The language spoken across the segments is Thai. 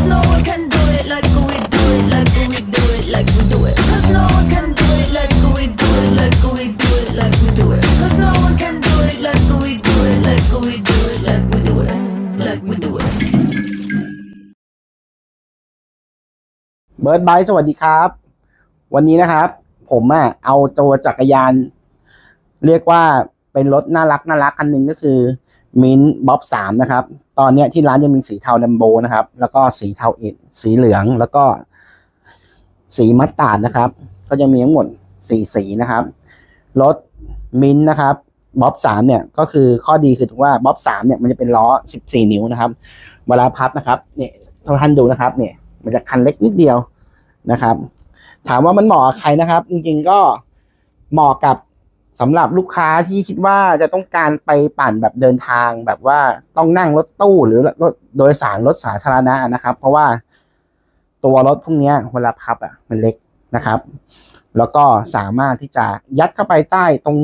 Cause no one can do it like we do it, like we do it, like we do it. Cause no one can do it like we do it, like we do it, like we do it. Cause no one can do it like we do it, like we do it, like we do it, like we do it. เบิร์ดไบค์สวัสดีครับ วันนี้นะครับ ผมอะเอาตัวจักรยาน เรียกว่าเป็นรถน่ารักน่ารักอันหนึ่งก็คือ มินบ๊อบสามนะครับ ตอนนี้ที่ร้านจะมีสีเทาดัมโบนะครับ แล้วก็สีเทาอิดสีเหลืองแล้วก็สีมัสตาร์ดนะครับ ก็จะมีทั้งหมดสี่สีนะครับรถมินนะครับบ๊อบสามเนี่ยก็คือข้อดีคือถือว่าบ๊อบสามเนี่ยมันจะเป็นล้อสิบสี่นิ้วนะครับเวลาพับนะครับเนี่ยทุกท่านดูนะครับเนี่ยมันจะคันเล็กนิดเดียวนะครับ ถามว่ามันเหมาะใครนะครับ จริงๆก็เหมาะกับ สำหรับลูกค้าที่คิดว่าจะต้องการไปปั่นแบบเดินทางแบบว่าต้องนั่งรถตู้หรือรถโดยสารรถสาธารณะนะครับ เพราะว่าตัวรถพวกนี้เวลาพับอะมันเล็กนะครับ แล้วก็สามารถที่จะยัดเข้าไปใต้ตรง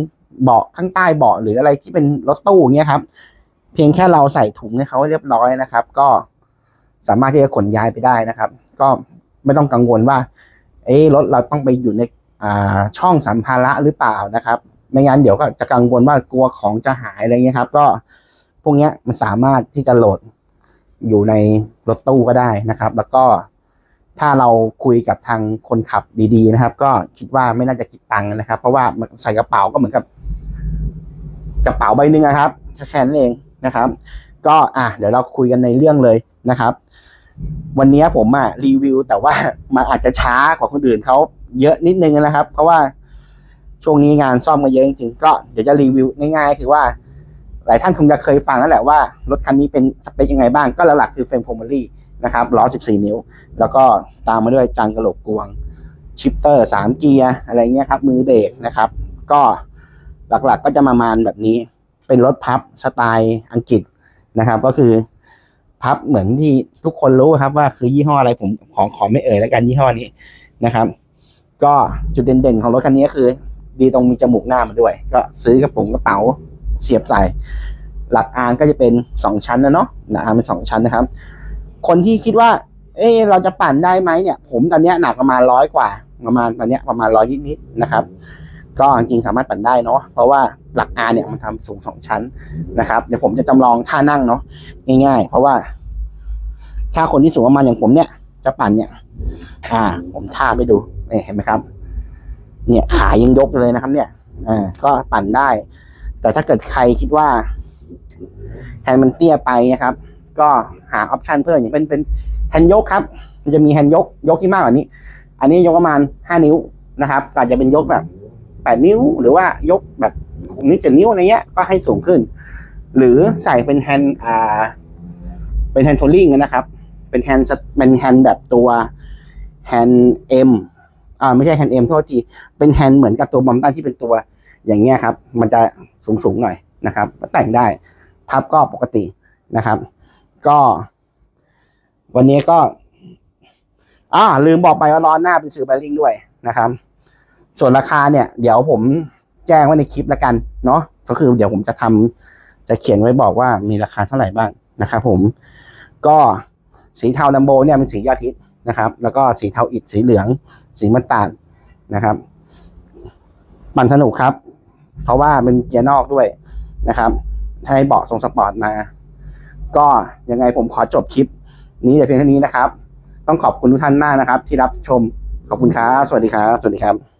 เบาะข้างใต้เบาะหรืออะไรที่เป็นรถตู้เงี้ยครับ เพียงแค่เราใส่ถุงให้เขาเรียบร้อยนะครับ ก็สามารถที่จะขนย้ายไปได้นะครับ ก็ไม่ต้องกังวลว่า เอ๊ะรถเราต้องไปอยู่ในอ่าช่องสัมภาระหรือเปล่านะครับ ไม่งั้นเดี๋ยวก็จะกังวลว่ากลัวของจะหายอะไรเงี้ยครับ ก็พวกเนี้ยมันสามารถที่จะโหลดอยู่ในรถตู้ก็ได้นะครับ แล้วก็ถ้าเราคุยกับทางคนขับดีๆนะครับ ก็คิดว่าไม่น่าจะคิดตังค์นะครับ เพราะว่าใส่กระเป๋าก็เหมือนกับกระเป๋าใบหนึ่งนะครับแค่นั้นเองนะครับ ก็อะเดี๋ยวเราคุยกันในเรื่องเลยนะครับ วันนี้ผมอะรีวิวแต่ว่ามันอาจจะช้ากว่าคนอื่นเขาเยอะนิดนึงนะครับ เพราะว่า ช่วงนี้งานซ่อมมาเยอะจริงๆก็เดี๋ยวจะรีวิวง่ายๆคือว่า หลายท่านคงจะเคยฟังแล้วแหละว่ารถคันนี้เป็นสเปคยังไงบ้างก็หลักๆคือเฟรมโฟมอรี่นะครับล้อ 14 นิ้ว แล้วก็ตามมาด้วยจานกระโหลกกวง ชิปเตอร์ 3 เกียร์อะไรเงี้ยครับ มือเบรกนะครับ ก็หลักๆก็จะประมาณแบบนี้ เป็นรถพับสไตล์อังกฤษนะครับ ก็คือพับเหมือนที่ทุกคนรู้ครับว่าคือยี่ห้ออะไรผมขอขอไม่เอ่ยแล้วกันยี่ห้อนี้นะครับ ก็จุดเด่นๆของรถคันนี้ก็คือ ดีตรงมีจมูกหน้ามาด้วย ก็ซื้อกระปุกกระเป๋าเสียบใส่ หลักอานก็จะเป็นสองชั้นนะเนาะหลักอานเป็นสองชั้นนะครับ คนที่คิดว่า เอ๊ะเราจะปั่นได้ไหมเนี่ย ผมตอนเนี้ยหนักประมาณร้อยกว่า ประมาณตอนเนี้ยประมาณร้อยนิดๆนะครับ ก็จริงสามารถปั่นได้เนาะเพราะว่าหลักอานเนี่ยมันทำสูงสองชั้นนะครับเดี๋ยวผมจะจำลองท่านั่งเนาะง่าย ๆ เพราะว่า ถ้าคนที่สูงประมาณอย่างผมเนี่ย จะปั่นเนี่ย อ่า ผมท่าไปดูนี่เห็นไหมครับ เนี่ยขายังยกเลยนะครับ เนี่ยอ่าก็ปั่นได้ แต่ถ้าเกิดใครคิดว่าแฮนด์มันเตี้ยไปนะครับ ก็หาออปชันเพิ่มอย่างเป็นเป็นแฮนด์ยกครับ มันจะมีแฮนด์ยกยกที่มากกว่านี้ อันนี้ยกประมาณห้านิ้วนะครับก็อาจจะเป็นยกแบบแปดนิ้ว หรือว่ายกแบบหกนิ้วเจ็ดนิ้วอะไรเงี้ยก็ให้สูงขึ้น หรือใส่เป็นแฮนด์อ่า เป็นแฮนด์โทลลิงนะครับ เป็นแฮนด์เป็นแฮนด์แบบตัวแฮนด์เอ็ม อ่าไม่ใช่แฮนด์เอ็มโทษทีเป็นแฮนด์เหมือนกับตัวบอมตันที่เป็นตัวอย่างเงี้ยครับ มันจะสูงสูงหน่อยนะครับแต่งได้พับก็ปกตินะครับ ก็ วันนี้ก็ อ่า ลืมบอกไปว่าล้อหน้าเป็นซิลแบริ่งด้วยนะครับ ส่วนราคาเนี่ย เดี๋ยวผมแจ้งไว้ในคลิปแล้วกัน เนาะก็คือเดี๋ยวผมจะทำจะเขียนไว้บอกว่ามีราคาเท่าไหร่บ้างนะครับผมก็สีเทาดัมโบเนี่ยเป็นสียอดฮิต นะครับ แล้วก็สีเทาอิฐสีเหลือง สีมันตาลนะครับ ปั่นสนุกครับ เพราะว่าเป็นเกียร์นอกด้วยนะครับให้เบาะทรงสปอร์ตมา ก็ยังไงผมขอจบคลิปนี้แต่เพียงเท่านี้นะครับ ต้องขอบคุณทุกท่านมากนะครับ ที่รับชมขอบคุณครับสวัสดีครับ สวัสดีครับ